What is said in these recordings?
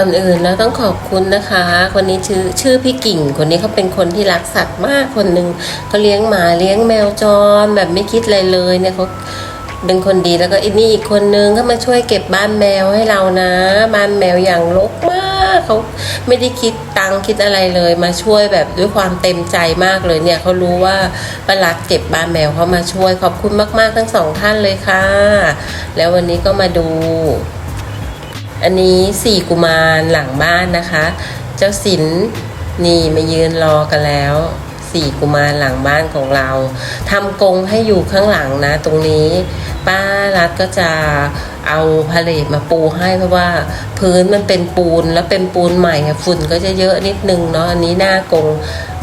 ก่อนอื่นเราต้องขอบคุณนะคะ คนนี้ชื่อชื่อพี่กิ่ง คนนี้เขาเป็นคนที่รักสัตว์มากคนหนึ่งเขาเลี้ยงหมาเลี้ยงแมวจรแบบไม่คิดอะไรเลยเนี่ยเขาเป็นคนดีแล้วก็อีนี่อีกคนนึงก็มาช่วยเก็บบ้านแมวให้เรานะ บ้านแมวอย่างรกมากเขาไม่ได้คิดตังคิดอะไรเลย มาช่วยแบบด้วยความเต็มใจมากเลยเนี่ยเขารู้ว่าป้ารักเก็บบ้านแมวเขามาช่วยขอบคุณมาก ๆ ทั้งสองท่านเลยค่ะ แล้ววันนี้ก็มาดู อันนี้สี่กุมารหลังบ้านนะคะ เจ้าสินนี่มายืนรอกันแล้วสี่กุมารหลังบ้านของเราทำกรงให้อยู่ข้างหลังนะ ตรงนี้ ป้ารัดก็จะเอาพาเลทมาปูให้เพราะว่าพื้นมันเป็นปูนแล้วเป็นปูนใหม่อะฝุ่นก็จะเยอะนิดนึงเนาะอันนี้หน้ากรง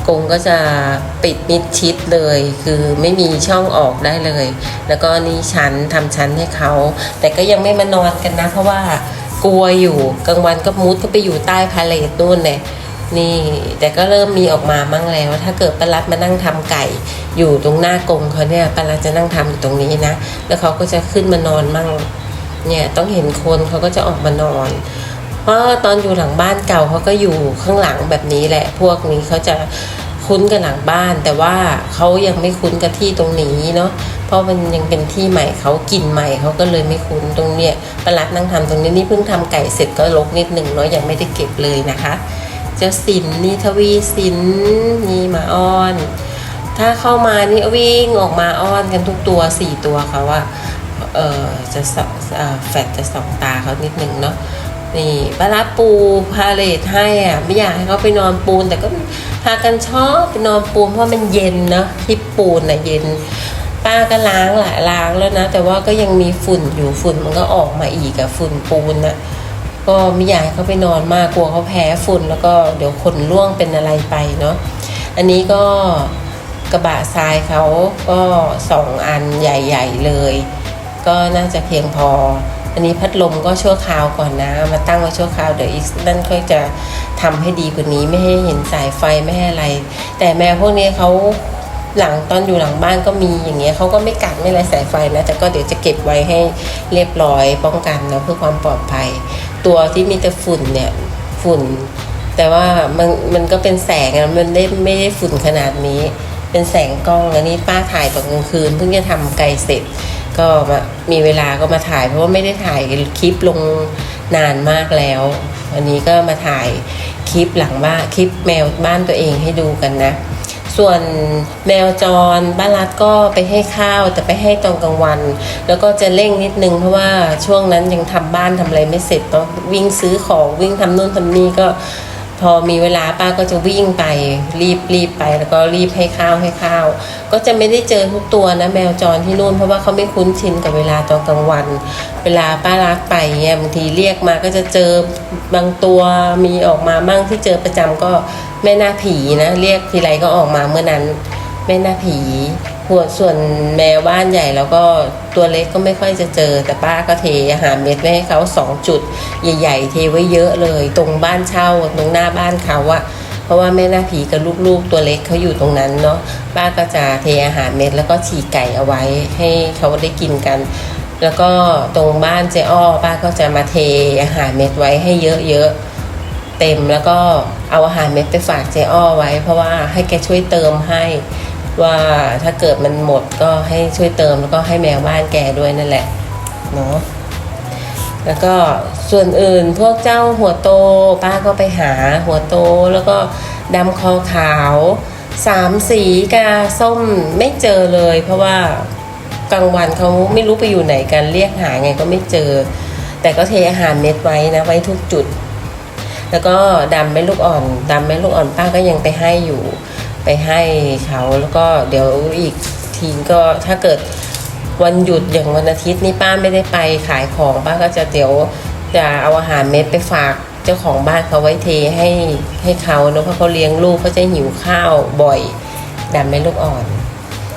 กรงก็จะปิดมิดชิดเลย คือไม่มีช่องออกได้เลย แล้วก็นี่ชั้นทำชั้นให้เขา แต่ก็ยังไม่มานอนกันนะ เพราะว่า กลัวอยู่กลางวันก็มุดก็ไปอยู่ใต้พาเลทนู่นเลยนี่ แต่ก็เริ่มมีออกมามั่งแล้ว ถ้าเกิดปารัดมานั่งทำไก่ อยู่ตรงหน้ากรงเขาเนี่ยปารัดจะนั่งทำอยู่ตรงนี้นะ แล้วเขาก็จะขึ้นมานอนมั่งเนี่ยต้องเห็นคนเขาก็จะออกมานอน เพราะตอนอยู่หลังบ้านเก่าเขาก็อยู่ข้างหลังแบบนี้แหละ พวกนี้เขาจะคุ้นกับหลังบ้าน แต่ว่าเขายังไม่คุ้นกับที่ตรงนี้เนาะ ราะมันยังเป็นที่ใหม่เขากินใหม่เขาก็เลยไม่คุ้นตรงเนี้ยประหลัดนั่งทำตรงนี้นี่เพิ่งทำไก่เสร็จก็ลกนิดหนึ่งเนาะยังไม่ได้เก็บเลยนะคะ เจ้าสินนี่ทวีสินนี่มาอ้อน ถ้าเข้ามานี่วิ่งออกมาอ้อนกันทุกตัวสี่ตัวเขาว่าเออจะสองเอ่อแฟดจะสองตาเขานิดหนึ่งเนาะนี่ปลาปูพาเลทให้อะไม่อยากให้เขาไปนอนปูน แต่ก็พากันชอบไปนอนปูนเพราะมันเย็นเนาะที่ปูนน่ะเย็น ป้าก็ล้างหลายล้างแล้วนะ แต่ว่าก็ยังมีฝุ่นอยู่ฝุ่นมันก็ออกมาอีกอะฝุ่นปูนนะก็ไม่อยากให้เขาไปนอนมากกลัวเขาแพ้ฝุ่นแล้วก็เดี๋ยวขนร่วงเป็นอะไรไปเนาะอันนี้ก็กระบะทรายเขาก็สองอันใหญ่ ๆเลย ก็น่าจะเพียงพอ อันนี้พัดลมก็ชั่วคราวก่อนนะ มาตั้งไว้ชั่วคราวเดี๋ยวอีกนั่นค่อยจะทำให้ดีกว่านี้ไม่ให้เห็นสายไฟไม่ให้อะไร แต่แมวพวกนี้เขา หลังตอนอยู่หลังบ้านก็มีอย่างเงี้ยเขาก็ไม่กัดไม่อะไรสายไฟนะแต่ก็เดี๋ยวจะเก็บไว้ให้เรียบร้อยป้องกันนะเพื่อความปลอดภัย ตัวที่มีแต่ฝุ่นเนี่ยฝุ่น แต่ว่ามันมันก็เป็นแสงอะมันได้ไม่ได้ฝุ่นขนาดนี้ เป็นแสงกล้องอันนี้ป้าถ่ายตอนกลางคืนเพิ่งจะทำไกลเสร็จ ก็มามีเวลาก็มาถ่ายเพราะว่าไม่ได้ถ่ายคลิปลงนานมากแล้ววันนี้ก็มาถ่ายคลิปหลังบ้านคลิปแมวบ้านตัวเองให้ดูกันนะ ส่วนแมวจรบ้านรัดก็ไปให้ข้าวแต่ไปให้ตอนกลางวัน แล้วก็จะเร่งนิดนึงเพราะว่าช่วงนั้นยังทำบ้านทำอะไรไม่เสร็จต้องวิ่งซื้อของวิ่งทำนู่นทำนี่ก็ พอมีเวลาป้าก็จะวิ่งไปรีบรีบไป แล้วก็รีบให้ข้าวให้ข้าว ก็จะไม่ได้เจอทุกตัวนะแมวจรที่นู่นเพราะว่าเขาไม่คุ้นชินกับเวลาตอนกลางวัน เวลาป้ารักไปเนี่ยบางทีเรียกมาก็จะเจอบางตัวมีออกมามั่งที่เจอประจำก็แม่หน้าผีนะ เรียกทีไรก็ออกมาเมื่อนั้น แม่หน้าผี หัวส่วนแมวบ้านใหญ่แล้วก็ตัวเล็กก็ไม่ค่อยจะเจอ แต่ป้าก็เทอาหารเม็ดไว้ให้เขาสองจุด ใหญ่ ๆ เทไว้เยอะเลย ตรงบ้านเช่าตรงหน้าบ้านเขาอะเพราะว่าแม่หน้าผีกับลูกๆตัวเล็กเขาอยู่ตรงนั้นเนาะป้าก็จะเทอาหารเม็ดแล้วก็ฉีกไก่เอาไว้ให้เขาได้กินกัน แล้วก็ตรงบ้านเจ๊อ้อป้าก็จะมาเทอาหารเม็ดไว้ให้เยอะๆเต็มแล้วก็เอาอาหารเม็ดไปฝากเจอ้อไว้ เพราะว่าให้แกช่วยเติมให้ ว่าถ้าเกิดมันหมดก็ให้ช่วยเติมแล้วก็ให้แมวบ้านแกด้วยนั่นแหละเนาะแล้วก็ส่วนอื่นพวกเจ้าหัวโตป้าก็ไปหาหัวโตแล้วก็ดำคอขาวสามสีกาส้มไม่เจอเลย เพราะว่ากลางวันเขาไม่รู้ไปอยู่ไหนกันเรียกหาไงก็ไม่เจอ แต่ก็เทอาหารเม็ดไว้นะไว้ทุกจุด แล้วก็ดำเม็ดลูกอ่อนดำเม็ดลูกอ่อนป้าก็ยังไปให้อยู่ ไปให้เขาแล้วก็เดี๋ยวอีกทีก็ถ้าเกิดวันหยุดอย่างวันอาทิตย์นี่ป้าไม่ได้ไปขายของป้าก็จะเดี๋ยวจะเอาอาหารเม็ดไปฝากเจ้าของบ้านเขาไว้เทให้ให้เขาเนอะเพราะเขาเลี้ยงลูกเขาจะหิวข้าวบ่อยดำเม็ดลูกอ่อน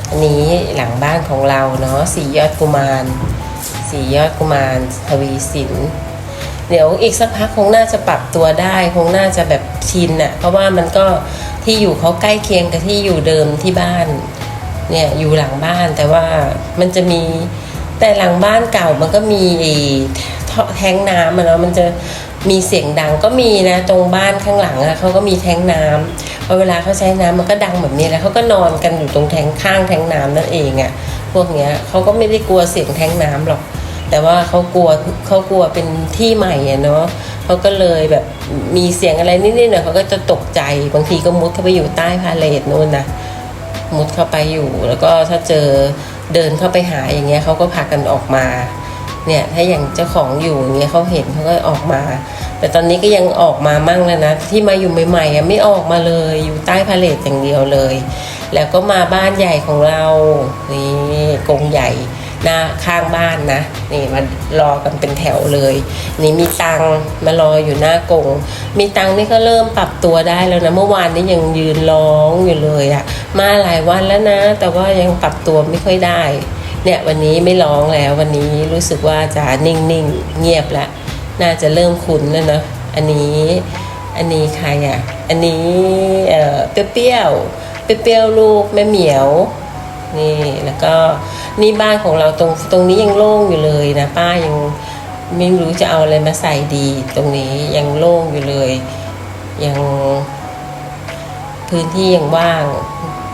อันนี้หลังบ้านของเราเนาะสียอดกุมารสียอดกุมารทวีสินเดี๋ยวอีกสักพักคงน่าจะปรับตัวได้ คงน่าจะแบบชินอะเพราะว่ามันก็ ที่อยู่เขาใกล้เคียงกับที่อยู่เดิมที่บ้านเนี่ยอยู่หลังบ้านแต่ว่ามันจะมีแต่หลังบ้านเก่ามันก็มีไอ้ท่อแทงน้ำอะเนาะมันจะมีเสียงดังก็มีนะ ตรงบ้านข้างหลังอะเขาก็มีแทงน้ำพอเวลาเขาใช้น้ำมันก็ดังแบบนี้แล้วเขาก็นอนกันอยู่ตรงแทงข้างแทงน้ำนั่นเองอะพวกเนี้ยเขาก็ไม่ได้กลัวเสียงแทงน้ำหรอก แต่ว่าเขากลัวเขากลัวเป็นที่ใหม่อะเนาะเขาก็เลยแบบมีเสียงอะไรนิดๆหน่อยเขาก็จะตกใจบางทีก็มุดเข้าไปอยู่ใต้พาเลทนู่นนะมุดเข้าไปอยู่ แล้วก็ถ้าเจอเดินเข้าไปหาอย่างเงี้ยเขาก็พากันออกมาเนี่ยถ้าอย่างเจ้าของอยู่อย่างเงี้ยเขาเห็นเขาก็ออกมา แต่ตอนนี้ก็ยังออกมามั่งแล้วนะ ที่มาอยู่ใหม่ๆอะไม่ออกมาเลยอยู่ใต้พาเลทอย่างเดียวเลย แล้วก็มาบ้านใหญ่ของเรานี่กงใหญ่ หน้าข้างบ้านนะนี่มารอกันเป็นแถวเลย นี่มีตังมารออยู่หน้ากง มีตังนี่ก็เริ่มปรับตัวได้แล้วนะเมื่อวานนี้ยังยืนร้องอยู่เลยอะมาหลายวันแล้วนะ แต่ว่ายังปรับตัวไม่ค่อยได้ เนี่ยวันนี้ไม่ร้องแล้ววันนี้รู้สึกว่าจะนิ่งๆเงียบละน่าจะเริ่มคุ้นแล้วนะอันนี้อันนี้ใครอะอันนี้เออเปรี้ยวเปรี้ยวลูกแม่เหมียว นี่แล้วก็นี่บ้านของเราตรงตรงนี้ยังโล่งอยู่เลยนะป้ายังไม่รู้จะเอาอะไรมาใส่ดี ตรงนี้ยังโล่งอยู่เลย ยัง พื้นที่ยังว่าง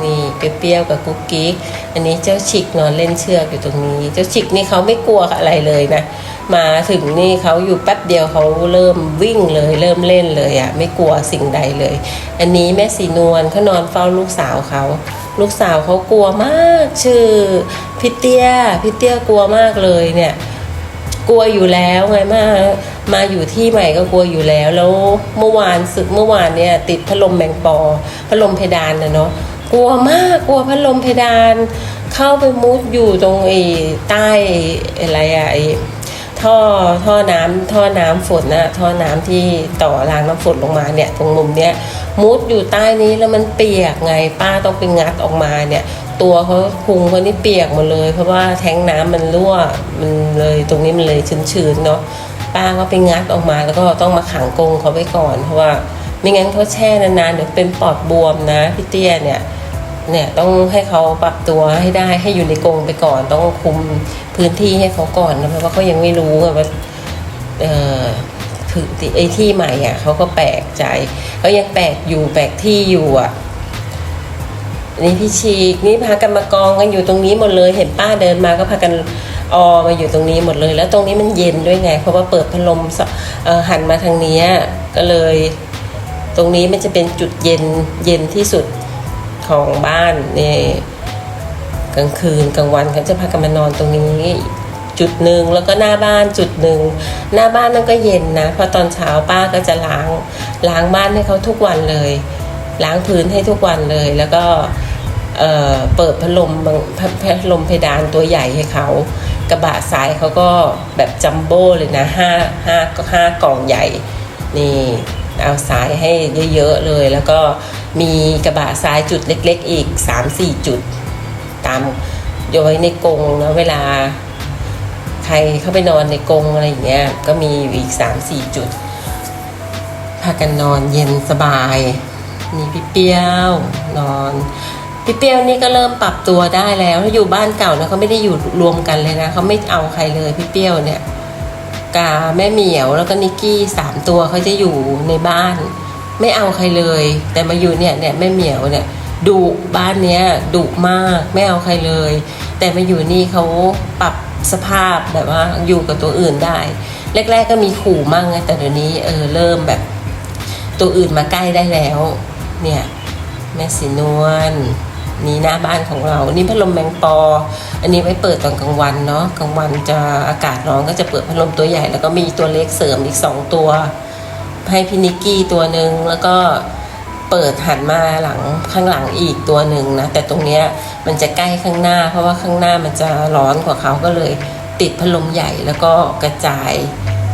นี่เปรี้ยวๆกับกุ๊กกิ๊กอันนี้เจ้าชิกนอนเล่นเชือกอยู่ตรงนี้ เจ้าชิกนี่เขาไม่กลัวอะไรเลยนะ มาถึงนี่เขาอยู่แป๊บเดียวเขาเริ่มวิ่งเลย เริ่มเล่นเลยอะ่ะ ไม่กลัวสิ่งใดเลย อันนี้แม่สีนวลเขานอนเฝ้าลูกสาวเขา ลูกสาวเขากลัวมากชื่อพี่เตี้ยพี่เตี้ยกลัวมากเลยเนี่ย กลัวอยู่แล้วไงมามาอยู่ที่ใหม่ก็กลัวอยู่แล้ว แล้วเมื่อวานสึกเมื่อวานเนี่ย ติดพัดลมแมงปอพัดลมเพดานนะเนาะกลัวมากกลัวพัดลมเพดาน เข้าไปมุดอยู่ตรงไอ้ใต้อะไรอะไอ้ท่อท่อน้ำท่อน้ำฝนนะท่อน้ำที่ต่อรางน้ำฝนลงมาเนี่ย ตรงมุมเนี้ย มุดอยู่ใต้นี้แล้วมันเปียกไงป้าต้องไปงัดออกมาเนี่ย ตัวเขาพุงเขานี่เปียกหมดเลย เพราะว่าแทงน้ำมันรั่วมันเลยตรงนี้มันเลยชื้นๆเนาะป้าก็ไปงัดออกมาแล้วก็ต้องมาขังกรงเขาไว้ก่อน เพราะว่าไม่งั้นเขาแช่นานๆเดี๋ยวเป็นปอดบวมนะพี่เตี้ยเนี่ยเนี่ยต้องให้เขาปรับตัวให้ได้ให้อยู่ในกรงไปก่อน ต้องคุมพื้นที่ให้เขาก่อนนะเพราะว่าเขายังไม่รู้ไงว่าเออ คือไอ้ที่ใหม่อะเขาก็แปลกใจเขายังแปลกอยู่แปลกที่อยู่อะนี่พี่ชีกนี่พากันมากองกันอยู่ตรงนี้หมดเลย เห็นป้าเดินมาก็พากันออมาอยู่ตรงนี้หมดเลย แล้วตรงนี้มันเย็นด้วยไง เพราะว่าเปิดพัดลมหันมาทางเนี้ก็เลย ตรงนี้มันจะเป็นจุดเย็นเย็นที่สุดของบ้านนี่กลางคืนกลางวันเขาจะพากันมานอนตรงนี้ จุดหนึ่งแล้วก็หน้าบ้านจุดหนึ่งหน้าบ้านนั่นก็เย็นนะเพราะตอนเช้าป้าก็จะล้างล้างบ้านให้เขาทุกวันเลย ล้างพื้นให้ทุกวันเลย แล้วก็เเปิดพัดลมพัดลมเพดานตัวใหญ่ให้เขากระบะทรายเขาก็แบบจัมโบ้เลยนะห้าห้าห้ากล่องใหญ่นี่เอาทรายให้เยอะๆเลย แล้วก็มีกระบะทรายจุดเล็ก ๆ อีก 3-4 จุด ตามโยไว้ในกรงนะเวลา ใครเข้าไปนอนในกรงอะไรอย่างเงี้ยก็มีอยู่อีก3-4จุดพากันนอนเย็นสบายนี่พี่เปียวนอนพี่เปียวนี่ก็เริ่มปรับตัวได้แล้วถ้าอยู่บ้านเก่านะเขาไม่ได้อยู่รวมกันเลยนะเขาไม่เอาใครเลยพี่เปียวเนี่ยกาแม่เหมียวแล้วก็นิกกี้สามตัวเขาจะอยู่ในบ้าน ไม่เอาใครเลย แต่มาอยู่เนี่ยเนี่ยแม่เหมียวเนี่ยดุบ้านเนี้ยดุมากไม่เอาใครเลย แต่มาอยู่นี่เขาปรับสภาพแบบว่าอยู่กับตัวอื่นได้ แรก ๆ ก็มีขู่มั่งไงแต่เดี๋ยวนี้เออเริ่มแบบ ตัวอื่นมาใกล้ได้แล้ว เนี่ยแม่สีนวลนี่หน้าบ้านของเรา นี่พัดลมแมงปอ อันนี้ไว้เปิดตอนกลางวันเนาะ กลางวันจะอากาศร้อนก็จะเปิดพัดลมตัวใหญ่ แล้วก็มีตัวเล็กเสริมอีกสองตัว ให้พี่นิกกี้ตัวหนึ่งแล้วก็ เปิดหันมาหลังข้างหลังอีกตัวหนึ่งนะ แต่ตรงเนี้ยมันจะใกล้ข้างหน้า เพราะว่าข้างหน้ามันจะร้อนกว่าเขาก็เลยติดพัดลมใหญ่แล้วก็กระจาย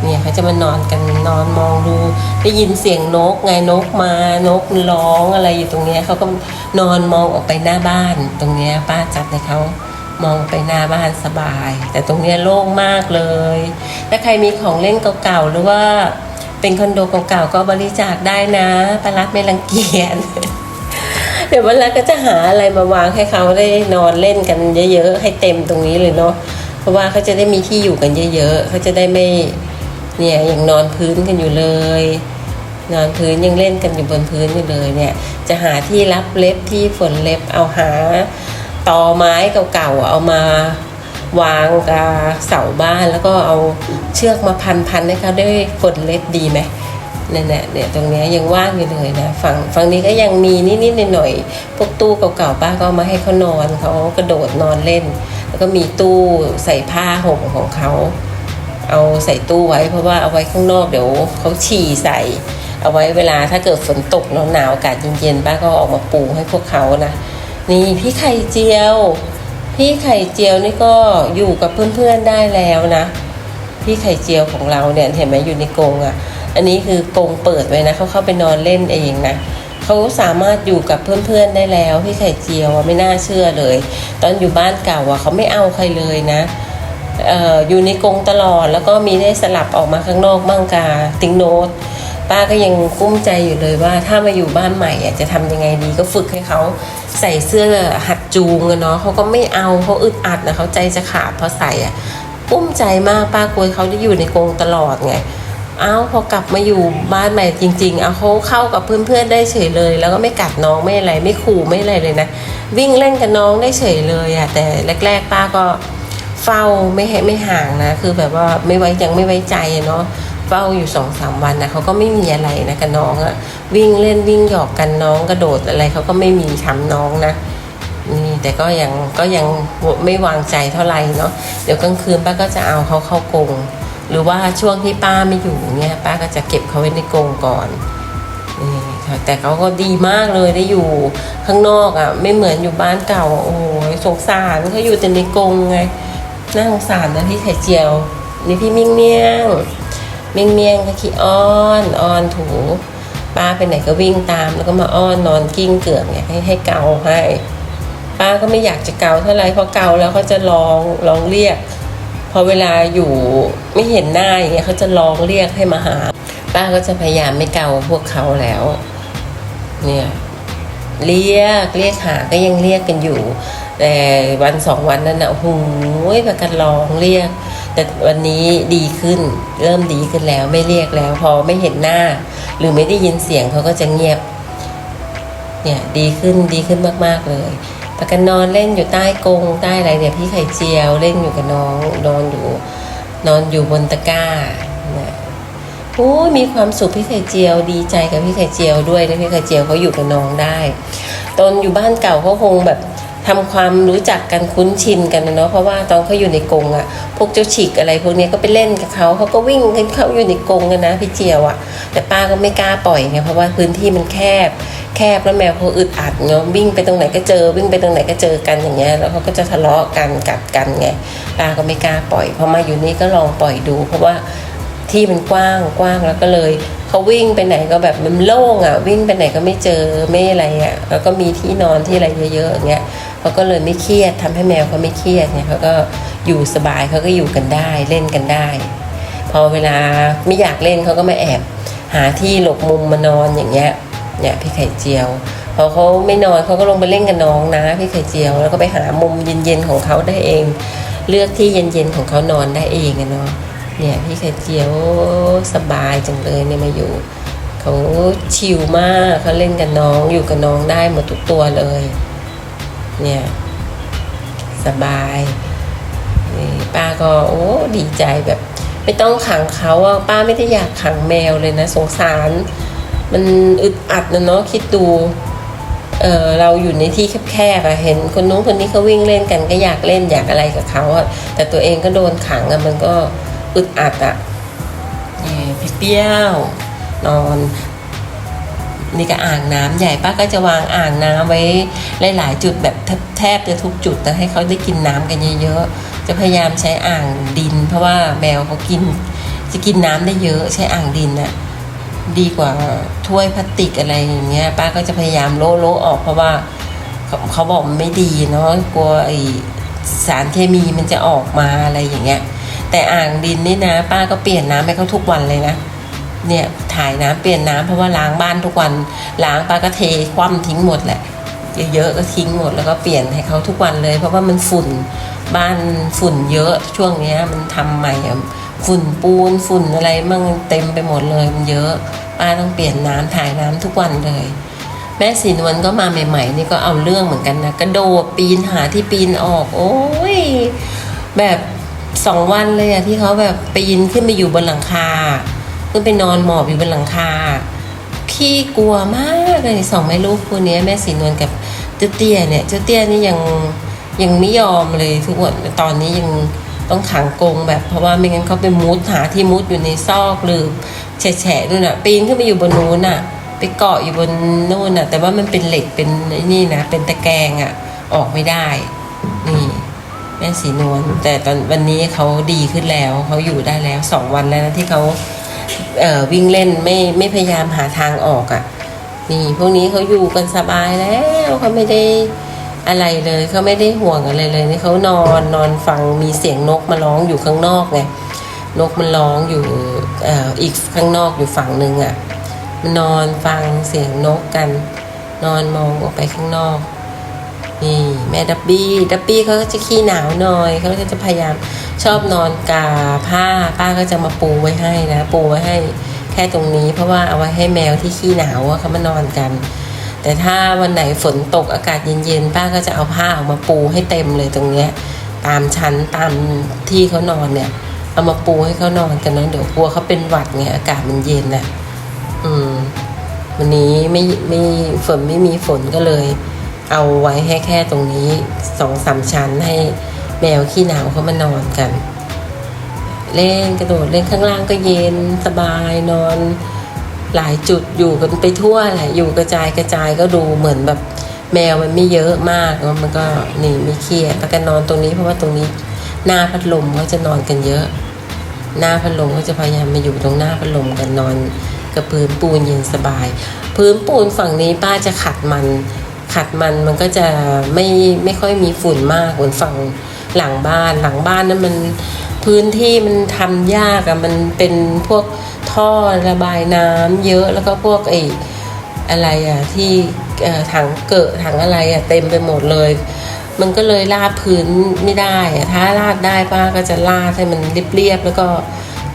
เนี่ยเขาจะมานอนกันนอนมองดู ได้ยินเสียงนกไงนกมานกร้องอะไรอยู่ตรงเนี้ยเขาก็นอนมองออกไปหน้าบ้าน ตรงเนี้ยป้าจัดให้เขามองไปหน้าบ้านสบาย แต่ตรงเนี้ยโล่งมากเลยถ้าใครมีของเล่นเก่าๆหรือว่า เป็นคอนโดเก่าๆก็บริจาคได้นะปารัดไม่รังเกียจเดี๋ยววันละก็จะหาอะไรมาวางให้เขาได้นอนเล่นกันเยอะๆให้เต็มตรงนี้เลยเนาะเพราะว่าเขาจะได้มีที่อยู่กันเยอะๆเขาจะได้ไม่เนี่ยยังนอนพื้นกันอยู่เลย นอนพื้นยังเล่นกันอยู่บนพื้นอยู่เลยเนี่ย จะหาที่รับเล็บที่ฝนเล็บเอาหาตอไม้เก่าๆเอามา วางกับเสาบ้านแล้วก็เอาเชือกมาพันๆให้เขาด้วยฝนเล็บดีไหมเนี่ยเนี่ยเนี่ยตรงนี้ยังว่างอยู่เลยนะฝั่งฝั่งนี้ก็ยังมีนิดๆหน่อยๆพวกตู้เก่าๆป้าก็มาให้เขานอนเขากระโดดนอนเล่น แล้วก็มีตู้ใส่ผ้าห่มของเขาเอาใส่ตู้ไว้เพราะว่าเอาไว้ข้างนอกเดี๋ยวเขาฉี่ใส่ เอาไว้เวลาถ้าเกิดฝนตกหนาวๆอากาศเย็นๆป้าก็อออกมาปูให้พวกเขานะนี่พี่ไข่เจียว พี่ไข่เจียวนี่ก็อยู่กับเพื่อนๆได้แล้วนะพี่ไข่เจียวของเราเนี่ยเห็นไหมอยู่ในกรงอะ อันนี้คือกรงเปิดไว้นะเขาเข้าไปนอนเล่นเองนะเขาสามารถอยู่กับเพื่อนๆได้แล้วพี่ไข่เจียวไม่น่าเชื่อเลย ตอนอยู่บ้านเก่าอะเขาไม่เอาใครเลยนะอออยู่ในกรงตลอดแล้วก็มีได้สลับออกมาข้างนอกบ้างกาติงโนตป้าก็ยังกุ้มใจอยู่เลยว่าถ้ามาอยู่บ้านใหม่อจะทำยังไงดีก็ฝึกให้เขาใส่เสื้อหัด จูงอะเนาะเขาก็ไม่เอาเขาอึดอัดนะเขาใจจะขาดพราะใส่อะกุ้มใจมากป้ากลัวเขาจะอยู่ในกรงตลอดไงเอาพอกลับมาอยู่บ้านใหม่จริง ๆเอาเขาเข้ากับเพื่อนๆได้เฉยเลย แล้วก็ไม่กัดน้องไม่อะไรไม่ขู่ไม่อะไรเลยนะวิ่งเล่นกับน้องได้เฉยเลยอะแต่แรก ๆ ป้าก็เฝ้าไม่ให้ไม่ห่างนะคือแบบว่าไม่ไว้ยังไม่ไว้ใจเนาะเฝ้าอยู่สองสามวันนะเขาก็ไม่มีอะไรนะกับน้องอะวิ่งเล่นวิ่งหยอกกันน้องกระโดดอะไรเขาก็ไม่มีทำน้องนะ นี่แต่ก็ยังก็ยังไม่วางใจเท่าไหร่เนาะเดี๋ยวกลางคืนป้าก็จะเอาเขาเข้ากรงหรือว่าช่วงที่ป้าไม่อยู่เนี่ยป้าก็จะเก็บเขาไว้ในกรงก่อนนี่ค่ะแต่เขาก็ดีมากเลยได้อยู่ข้างนอกอะ่ะไม่เหมือนอยู่บ้านเก่าอะโอ้ยสงสารเขาอยู่แต่ในกรงไงน่าสงสารนะพี่ไข่เจียวนี่พี่มิ่งเมียงเมี่ยงเมียงก็ขี้อ้อนอ้อนถูป้าไปไหนก็วิ่งตามแล้วก็มาอ้อนนอนกิ้งเกือกเนี่ยให้ให้เกาให้ ป้าก็ไม่อยากจะเกาเท่าไรเพราะเกาแล้วเขาจะร้องร้องเรียก พอเวลาอยู่ไม่เห็นหน้าอย่างเงี้ยเขาจะร้องเรียกให้มาหา ป้าก็จะพยายามไม่เกาพวกเขาแล้ว เนี่ยเรียกเรียกหาก็ยังเรียกกันอยู่ แต่วันสองวันนั้นนะโอ้โหประกันร้องเรียก แต่วันนี้ดีขึ้น เริ่มดีขึ้นแล้วไม่เรียกแล้ว พอไม่เห็นหน้า หรือไม่ได้ยินเสียงเขาก็จะเงียบ เนี่ยดีขึ้นดีขึ้นมาก ๆ เลย ประกันนอนเล่นอยู่ใต้กงใต้อะไรเนี่ยพี่ไข่เจียวเล่นอยู่กับน้องนอนอยู่ นอนอยู่บนตะกร้านะโอ้ยมีความสุขพี่ไข่เจียวดีใจกับพี่ไข่เจียวด้วยนะพี่ไข่เจียวเขาอยู่กับน้องได้ตอนอยู่บ้านเก่าเขาคงแบบทำความรู้จักกันคุ้นชินกันนะเนาะเพราะว่าตอนเขาอยู่ในกรงอะ่ะ พวกเจ้าฉีกอะไรพวกนี้ก็ไปเล่นกับเขาเขาก็วิ่งกันเขาอยู่ในกรงกันนะพี่เจียวอะ่ะ แต่ป้าก็ไม่กล้าปล่อยไงเพราะว่าพื้นที่มันแคบ แคบแล้วแมวเขาอึดอัดเนาะวิ่งไปตรงไหนก็เจอวิ่งไปตรงไหนก็เจอกันอย่างเงี้ยแล้วเขาก็จะทะเลาะกันกัดกันไงป้าก็ไม่กล้าปล่อยพอมาอยู่นี่ก็ลองปล่อยดู เพราะว่าที่มันกว้างกว้างแล้วก็เลยเขาวิ่งไปไหนก็แบบมันโล่งอะวิ่งไปไหนก็ไม่เจอไม่อะไรอะแล้วก็มีที่นอนที่อะไรเยอะๆอย่างเงี้ยเขาก็เลยไม่เครียดทำให้แมวเขาไม่เครียดเนี่ยเขาก็อยู่สบายเขาก็อยู่กันได้เล่นกันได้ พอเวลาไม่อยากเล่นเขาก็มาแอบ หาที่หลบมุมมานอนอย่างเงี้ย เนี่ยพี่ไข่เจียว พอเขาไม่นอนเขาก็ลงไปเล่นกับน้องนะพี่ไข่เจียว แล้วก็ไปหามุมเย็นๆของเขาได้เอง เลือกที่เย็นๆของเขานอนได้เองอะเนาะเนี่ยพี่ไข่เจียวสบายจังเลยเนี่ยมาอยู่เขาชิลมากเขาเล่นกับน้องอยู่กับน้องได้หมดทุกตัวเลย เนี่ยสบายนี่ป้าก็โอ้ดีใจแบบ ไม่ต้องขังเขาอะป้าไม่ได้อยากขังแมวเลยนะ สงสาร มันอึดอัดนะเนาะคิดดูเออเราอยู่ในที่แคบๆอะเห็นคนนู้นคนนี้เขาวิ่งเล่นกันก็อยากเล่นอยากอะไรกับเขาอะแต่ตัวเองก็โดนขังอะมันก็อึดอัดอะนี่พี่เปี้ยวนอนนี่ก็อ่างน้ำใหญ่ป้าก็จะวางอ่างน้ำไว้หลายๆจุดแบบแทบจะทุกจุดแต่ให้เขาได้กินน้ำกันเยอะๆจะพยายามใช้อ่างดิน เพราะว่าแมวเขากินจะกินน้ำได้เยอะใช้อ่างดินน่ะ ดีกว่าถ้วยพลาสติกอะไรอย่างเงี้ย ป้าก็จะพยายามโละโละออกเพราะว่าเขาเขาบอกมันไม่ดีเนาะกลัวไอสารเคมีมันจะออกมาอะไรอย่างเงี้ย แต่อ่างดินนี่นะ ป้าก็เปลี่ยนน้ำให้เขาทุกวันเลยนะเนี่ยถ่ายน้ำเปลี่ยนน้ำเพราะว่าล้างบ้านทุกวันล้างป้าก็เทคว่ำทิ้งหมดแหละเยอะๆก็ทิ้งหมดแล้วก็เปลี่ยนให้เขาทุกวันเลย เพราะว่ามันฝุ่นบ้านฝุ่นเยอะช่วงเนี้ยมันทำใหม่ ฝุ่นปูนฝุ่นอะไรมั่งเต็มไปหมดเลยมันเยอะ ป้าต้องเปลี่ยนน้ำถ่ายน้ำทุกวันเลย แม่สีนวลก็มาใหม่ๆ นี่ก็เอาเรื่องเหมือนกันนะกระโดดปีนหาที่ปีนออก โอ้ยแบบสองวันเลยอะที่เขาแบบปีนขึ้นไปอยู่บนหลังคาขึ้นไปนอนหมอบอยู่บนหลังคาพี่กลัวมากเลยสองแม่ลูกคู่นี้แม่สีนวลกับเจ้าเตี้ยเนี่ยเจ้าเตี้ยนี่ยังยังไม่ยอมเลยทุกวันตอนนี้ยัง ต้องขังกรงแบบเพราะว่าไม่งั้นเขาไปมุดหาที่มุดอยู่ในซอกหรือแฉะๆนู่นน่ะ ปีนขึ้นไปอยู่บนนู้นน่ะ ไปเกาะอยู่บนนู่นน่ะ แต่ว่ามันเป็นเหล็กเป็นนี่นะเป็นตะแกรงอะออกไม่ได้ นี่แม่สีนวลแต่ตอนวันนี้เขาดีขึ้นแล้วเขาอยู่ได้แล้วสองวันแล้วนะที่เขาเออวิ่งเล่นไม่ไม่พยายามหาทางออกอะ่ะ นี่พวกนี้เขาอยู่กันสบายแล้วเขาไม่ได้ อะไรเลยเขาไม่ได้ห่วงอะไรเลยนี่เขานอนนอนฟังมีเสียงนกมาร้องอยู่ข้างนอกไงนกมันร้องอยู่อ่ออีกข้างนอกอยู่ฝั่งหนึ่งอะ่ะมันนอนฟังเสียงนกกัน นอนมองออกไปข้างนอกนี่แม่ดับบี้ดับบี้เขาก็จะขี้หนาวหน่อยเขาก็จะพยายามชอบนอนกาผ้าป้าก็จะมาปูไว้ให้นะ ปูไว้ให้แค่ตรงนี้ เพราะว่าเอาไว้ให้แมวที่ขี้หนาวเขามานอนกัน แต่ถ้าวันไหนฝนตกอากาศเย็นๆป้าก็จะเอาผ้าออกมาปูให้เต็มเลยตรงเนี้ย ตามชั้นตามที่เขานอนเนี่ย เอามาปูให้เขานอนกันนะเดี๋ยวกลัวเขาเป็นหวัดไงอากาศมันเย็นน่ะ อืม วันนี้ไม่ไม่ฝนไม่มีฝนก็เลย เอาไว้ให้แค่ตรงนี้สองสามชั้นให้แมวขี้หนาวเขามานอนกัน เล่นกระโดดเล่นข้างล่างก็เย็นสบายนอน หลายจุดอยู่กันไปทั่วแหละอยู่กระจายกระจายก็ดูเหมือนแบบแมวมันไม่เยอะมากแล้วมันก็นี่ไม่เครียดแล้วก็นอนตรงนี้เพราะว่าตรงนี้หน้าพัดลมเขาจะนอนกันเยอะ หน้าพัดลมเขาจะพยายามมาอยู่ตรงหน้าพัดลมกันนอนกับพื้นปูนเย็นสบาย พื้นปูนฝั่งนี้ป้าจะขัดมัน ขัดมันมันก็จะไม่ไม่ค่อยมีฝุ่นมากเหมือนฝั่งหลังบ้านหลังบ้านนั้นมันพื้นที่มันทำยากอะมันเป็นพวก ท่อระบายน้ำเยอะแล้วก็พวกไอ้อะไรอะที่ถังเกิดถังอะไรอะเต็มไปหมดเลย มันก็เลยลาดพื้นไม่ได้อะถ้าลาดได้ป้าก็จะลาดให้มันเรียบๆแล้วก็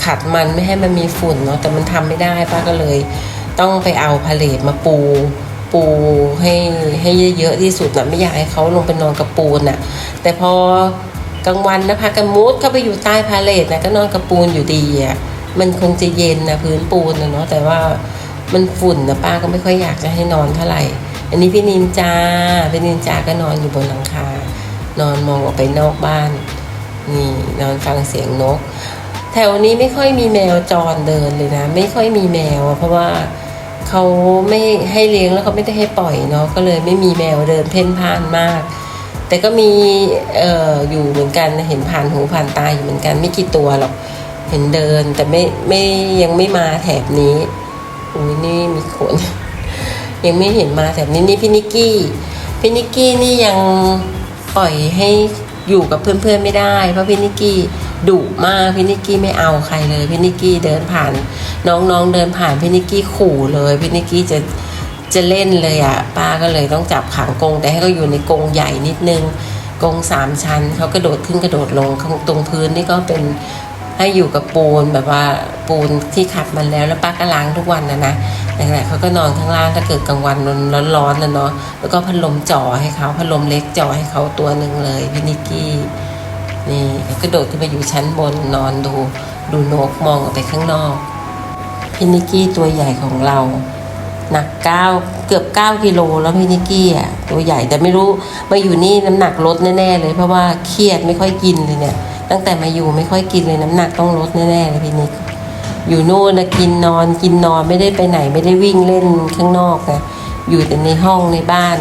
ขัดมันไม่ให้มันมีฝุ่นเนาะแต่มันทำไม่ได้ป้าก็เลยต้องไปเอาพาเลทมาปูปูให้ให้เยอะๆที่สุดนะไม่อยากให้เขาลงไปนอนกับปูนน่ะแต่พอกลางวันนะพากันมุดเข้าไปอยู่ใต้พาเลทนะก็นอนกับปูนอยู่ดีอะ มันคงจะเย็นนะพื้นปูนนะเนาะแต่ว่ามันฝุ่นนะป้าก็ไม่ค่อยอยากจะให้นอนเท่าไหร่ อันนี้พี่นินจาพี่นินจาก็นอนอยู่บนหลังคา นอนมองออกไปนอกบ้าน นี่นอนฟังเสียงนก แถวนี้ไม่ค่อยมีแมวจรเดินเลยนะ ไม่ค่อยมีแมวเพราะว่าเขาไม่ให้เลี้ยงแล้วเขาไม่ได้ให้ปล่อยเนาะก็เลยไม่มีแมวเดินเพ่นพ่านมาก แต่ก็มีเอ่ออยู่เหมือนกันเห็นผ่านหูผ่านตาอยู่เหมือนกันไม่กี่ตัวหรอก เห็นเดินแต่ไม่ไม่ยังไม่มาแถบนี้อุ้ยนี่มีขนยังไม่เห็นมาแถบนี้นี่พี่นิกกี้พี่นิกกี้นี่ยังปล่อยให้อยู่กับเพื่อนๆไม่ได้ เพราะพี่นิกกี้ดุมากพี่นิกกี้ไม่เอาใครเลยพี่นิกกี้เดินผ่าน น้องๆเดินผ่านพี่นิกกี้ขู่เลยพี่นิกกี้จะจะเล่นเลยอะป้าก็เลยต้องจับขังกรงแต่ให้เขาอยู่ในกรงใหญ่นิดนึงกรงสามชั้นเขากระโดดขึ้นกระโดดลงข้างตรงพื้นนี่ก็เป็น ให้อยู่กับปูนแบบว่าปูนที่ขัดมันแล้วแล้วป้าก็ล้างทุกวันนะนะนั่นแหละเขาก็นอนข้างล่างถ้าเกิดกลางวันมันร้อนๆนะเนาะแล้วก็พัดลมจ่อให้เขาพัดลมเล็กจ่อให้เขาตัวหนึ่งเลยพี่นิกกี้นี่เขากระโดดขึ้นไปอยู่ชั้นบนนอนดูดูนกมองออกไปข้างนอกพี่นิกกี้ตัวใหญ่ของเราหนักเก้าเกือบเก้ากิโลแล้วพี่นิกกี้อะตัวใหญ่แต่ไม่รู้มาอยู่นี่น้ำหนักลดแน่ๆเลยเพราะว่าเครียดไม่ค่อยกินเลยเนี่ย ตั้งแต่มาอยู่ไม่ค่อยกินเลยน้ำหนักต้องลดแน่ๆเลยพี่นิกอยู่นู่นนะกินนอนกินนอนไม่ได้ไปไหนไม่ได้วิ่งเล่นข้างนอกนะอยู่แต่ในห้องในบ้าน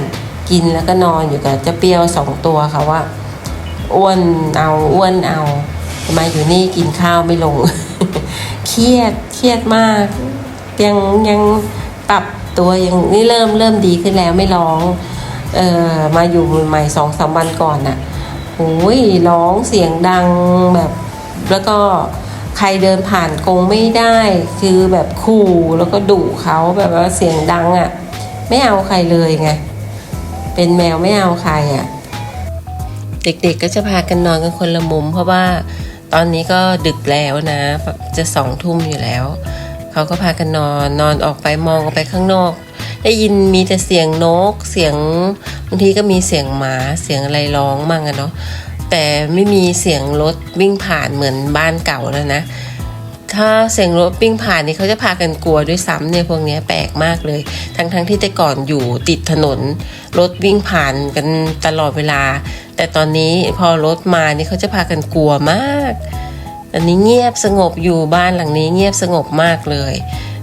กินแล้วก็นอนอยู่กับเจ้าเปรี้ยวสองตัวค่ะว่าอ้วนเอาอ้วนเอา มาอยู่นี่กินข้าวไม่ลง เครียดเครียดมาก ยังยังปรับตัวยังนี่เริ่มเริ่มดีขึ้นแล้วไม่ร้องเออมาอยู่ใหม่สองสามวันก่อนน่ะ โอ้ยร้องเสียงดังแบบ แล้วก็ใครเดินผ่านกงไม่ได้ คือแบบขู่แล้วก็ดุเขาแบบว่าเสียงดังอะ่ะ ไม่เอาใครเลยไง เป็นแมวไม่เอาใครอะ่ะ เด็กๆก็จะพากันนอนกันคนละมุม เพราะว่าตอนนี้ก็ดึกแล้วนะ จะสองทุ่มอยู่แล้ว เขาก็พากันนอนนอนออกไปมองออกไปข้างนอก ได้ยินมีแต่เสียงนก เสียงบางทีก็มีเสียงหมาเสียงอะไรร้องมั่งอะเนาะแต่ไม่มีเสียงรถวิ่งผ่านเหมือนบ้านเก่าแล้วนะ ถ้าเสียงรถวิ่งผ่านนี่เขาจะพากันกลัวด้วยซ้ำเนี่ยพวกนี้แปลกมากเลย ทั้งๆทที่แต่ก่อนอยู่ติดถนน รถวิ่งผ่านกันตลอดเวลา แต่ตอนนี้พอรถมานี่เขาจะพากันกลัวมาก อันนี้เงียบสงบอยู่บ้านหลังนี้เงียบสงบมากเลย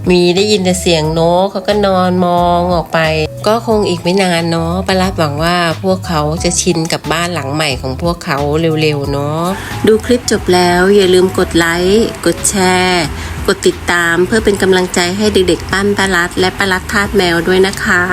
มีได้ยินแต่เสียงนกเขาก็นอนมองออกไป ก็คงอีกไม่นานเนาะปารับหวังว่าพวกเขาจะชินกับบ้านหลังใหม่ของพวกเขาเร็วๆเนาะดูคลิปจบแล้วอย่าลืมกดไลค์กดแชร์ กดติดตามเพื่อเป็นกำลังใจให้เด็กๆปั้นปารัดและปารัดทาดแมวด้วยนะคะ